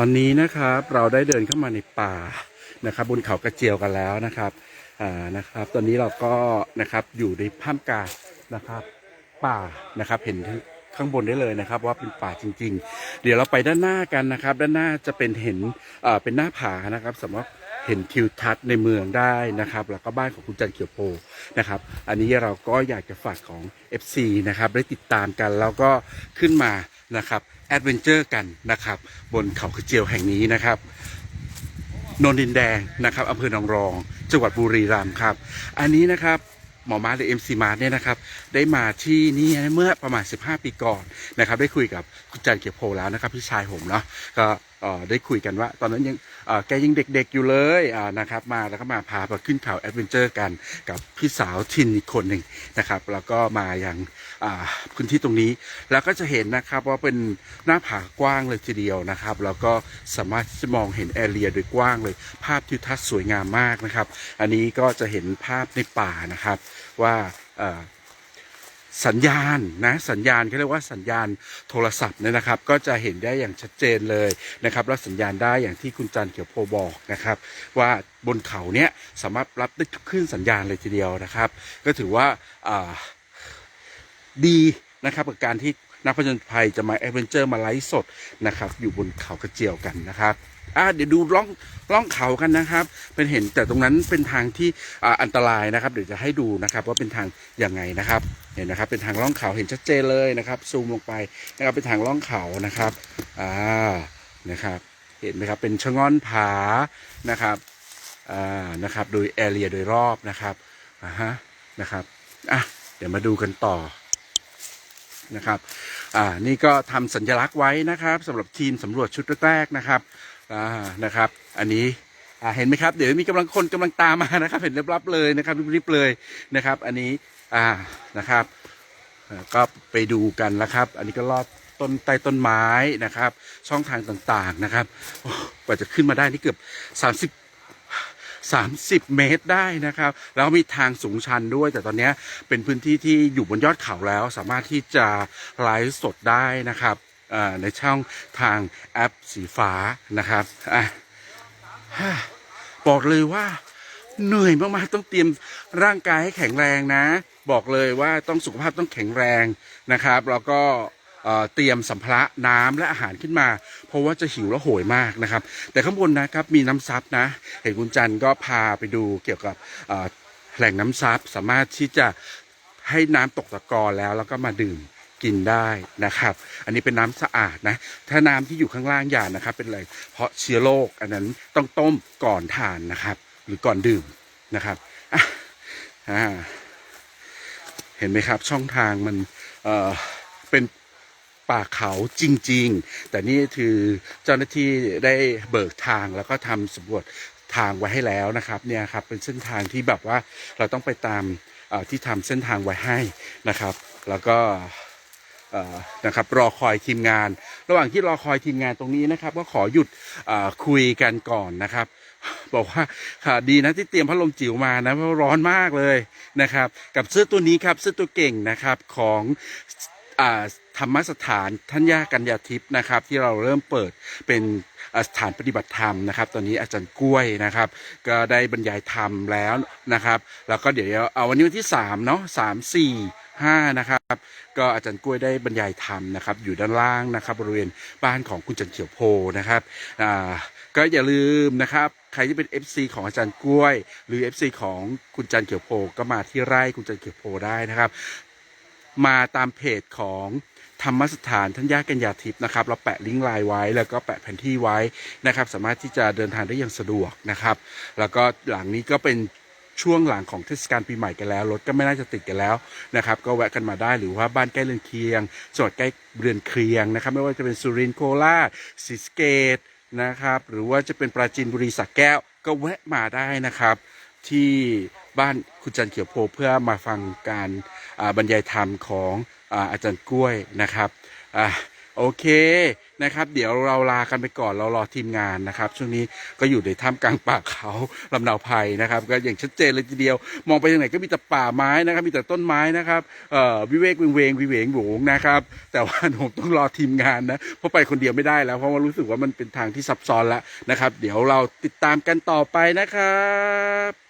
ตอนนี้นะครับเราได้เดินเข้ามาในป่านะครับ บนเขากระเจียวกันแล้วนะครับอ่านะครับ ตอนนี้เราก็นะครับอยู่ในถ้ำกลางนะครับ ป่านะครับเห็นข้างบนได้เลยนะครับ ว่าเป็นป่าจริง ๆ เดี๋ยวเราไปด้านหน้ากันนะครับ ด้านหน้าจะเป็นเห็นอ่อเป็นหน้าผานะครับสำหรับเห็นทิวทัศน์ในเมืองได้นะครับ แล้วก็บ้านของคุณจันเขียวโพนะครับ อันนี้เราก็อยากจะฝากของ FC นะครับได้ติดตามกันแล้วก็ขึ้นมา นะครับแอดเวนเจอร์กันนะครับ บนเขาขเจียวแห่งนี้นะครับนนดินแดงนะครับอำเภอหนองรอง จังหวัดบุรีรัมย์ครับ อันนี้นะครับหมอมาหรือเอ็มซีมาเนี่ยนะครับได้มาที่นี่เมื่อประมาณ 15 ปีก่อนนะครับ ได้คุยกับคุณจันเกียรติโพแล้วนะครับพี่ชายผมเนาะก็ ได้คุยกันว่า ตอนนั้นยังแกยังเด็กๆอยู่เลยนะครับ มาแล้วก็มาพาไปขึ้นเขาแอดเวนเจอร์กันกับพี่สาวทินอีกคนหนึ่งนะครับ แล้วก็มาอย่างพื้นที่ตรงนี้ แล้วก็จะเห็นนะครับว่าเป็นหน้าผากว้างเลยทีเดียวนะครับ แล้วก็สามารถที่จะมองเห็นแอเรียโดยกว้างเลย ภาพทิวทัศน์สวยงามมากนะครับ อันนี้ก็จะเห็นภาพในป่านะครับว่า สัญญาณนะสัญญาณเขาเรียกว่าสัญญาณโทรศัพท์เนี่ยนะครับ ก็จะเห็นได้อย่างชัดเจนเลยนะครับแล้วสัญญาณได้อย่างที่คุณจันเขียวโพบอกนะครับ ว่าบนเขาเนี้ยสามารถรับได้ทุกคลื่นสัญญาณเลยทีเดียวนะครับ ก็ถือว่าอ่าดีนะครับกับการที่นักผจญภัยจะมาแอดเวนเจอร์มาไลฟ์สดนะครับ อยู่บนเขากระเจียวกันนะครับ อ่าเดี๋ยวดูล่องล่องเขากันนะครับ เป็นเห็นแต่ตรงนั้นเป็นทางที่อ่าอันตรายนะครับ เดี๋ยวจะให้ดูนะครับว่าเป็นทางยังไงนะครับ เห็นนะครับเป็นทางล่องเขาเห็นชัดเจนเลยนะครับ ซูมลงไปนะครับเป็นทางล่องเขานะครับอ่านะครับ เห็นไหมครับเป็นชะง่อนผานะครับอ่านะครับ โดยแอเรียโดยรอบนะครับอ่าฮะนะครับอะเดี๋ยวมาดูกันต่อ นะครับอ่านี่ก็ทำสัญลักษณ์ไว้นะครับสำหรับทีมสำรวจชุดแรกนะครับอ่านะครับ อันนี้อ่าเห็นไหมครับ เดี๋ยวมีกำลังคนกำลังตามมานะครับ เห็นรับๆเลยนะครับรีบๆเลยนะครับ อันนี้อ่านะครับก็ไปดูกันแล้วครับ อันนี้ก็ลอดต้นใต้ต้นไม้นะครับ ช่องทางต่างๆนะครับกว่าจะขึ้นมาได้นี่เกือบสามสิบ 30 เมตรได้นะครับ แล้วมีทางสูงชันด้วย แต่ตอนนี้เป็นพื้นที่ที่อยู่บนยอดเขาแล้ว สามารถที่จะไลฟ์สดได้นะครับในช่องทางแอปสีฟ้านะครับอะบอกเลยว่าเหนื่อยมากๆต้องเตรียมร่างกายให้แข็งแรงนะ บอกเลยว่าต้องสุขภาพต้องแข็งแรงนะครับ แล้วก็ เตรียมสัมภาระน้ำและอาหารขึ้นมา เพราะว่าจะหิวและโหยมากนะครับ แต่ข้างบนนะครับมีน้ำซับนะเห็นคุณจันก็พาไปดูเกี่ยวกับแหล่งน้ำซับสามารถที่จะให้น้ำตกตะกอนแล้วแล้วก็มาดื่มกินได้นะครับ อันนี้เป็นน้ำสะอาดนะ ถ้าน้ำที่อยู่ข้างล่างอย่านะครับ เป็นอะไร เพราะเชื้อโรคอันนั้นต้องต้มก่อนทานนะครับ หรือก่อนดื่มนะครับเห็นไหมครับช่องทางมันเเป็น ป่าเขาจริง ๆ แต่นี่คือเจ้าหน้าที่ได้เบิกทางแล้วก็ทำสำรวจทางไว้ให้แล้วนะครับเนี่ยครับเป็นเส้นทางที่แบบว่าเราต้องไปตามที่ทำเส้นทางไว้ให้นะครับ แล้วก็นะครับรอคอยทีมงาน ระหว่างที่รอคอยทีมงานตรงนี้นะครับ ก็ขอหยุดคุยกันก่อนนะครับ บอกว่าค่ะดีนะที่เตรียมพัดลมจิ๋วมานะเพราะร้อนมากเลยนะครับ กับเสื้อตัวนี้ครับเสื้อตัวเก่งนะครับของ ธรรมสถานท่านย่ากัญญาทิพย์นะครับ ที่เราเริ่มเปิดเป็นสถานปฏิบัติธรรมนะครับ ตอนนี้อาจารย์กล้วยนะครับ ก็ได้บรรยายธรรมแล้วนะครับ แล้วก็เดี๋ยวเอาวันนี้วันที่สามเนาะสามสี่ห้านะครับก็อาจารย์กล้วยได้บรรยายธรรมนะครับอยู่ด้านล่างนะครับบริเวณบ้านของคุณจันเขียวโพนะครับอ่าก็อย่าลืมนะครับใครที่เป็น FC ของอาจารย์กล้วย หรือ FC ของคุณจันเขียวโพก็มาที่ไร่คุณจันเขียวโพได้นะครับ มาตามเพจของธรรมสถานท่านยากัญญาทิพย์นะครับ เราแปะลิงก์ไลน์ไว้ แล้วก็แปะแผนที่ไว้นะครับ สามารถที่จะเดินทางได้อย่างสะดวกนะครับ แล้วก็หลังนี้ก็เป็นช่วงหลังของเทศกาลปีใหม่กันแล้วรถก็ไม่น่าจะติดกันแล้วนะครับ ก็แวะกันมาได้หรือว่าบ้านใกล้เรือนเคียงจังหวัดใกล้เรือนเคียงนะครับ ไม่ว่าจะเป็นสุรินทร์โคราชศรีสะเกตนะครับ หรือว่าจะเป็นปราจีนบุรีสักแก้ว ก็แวะมาได้นะครับ ที่ บ้านคุณจันเขียวโพเพื่อมาฟังการบรรยายธรรมของอาจารย์กล้วยนะครับอโอเคนะครับ เดี๋ยวเราลากันไปก่อนเรารอทีมงานนะครับ ช่วงนี้ก็อยู่ในท่ามกลางป่าเขาลำเนาไพรนะครับ ก็อย่างชัดเจนเลยทีเดียว มองไปทางไหนก็มีแต่ป่าไม้นะครับ มีแต่ต้นไม้นะครับเอ่อวิเวกวิงเวงวิเวงโหวงนะครับ แต่ว่าผมต้องรอทีมงานนะเพราะไปคนเดียวไม่ได้แล้วเพราะว่ารู้สึกว่ามันเป็นทางที่ซับซ้อนแล้วนะครับ เดี๋ยวเราติดตามกันต่อไปนะครับ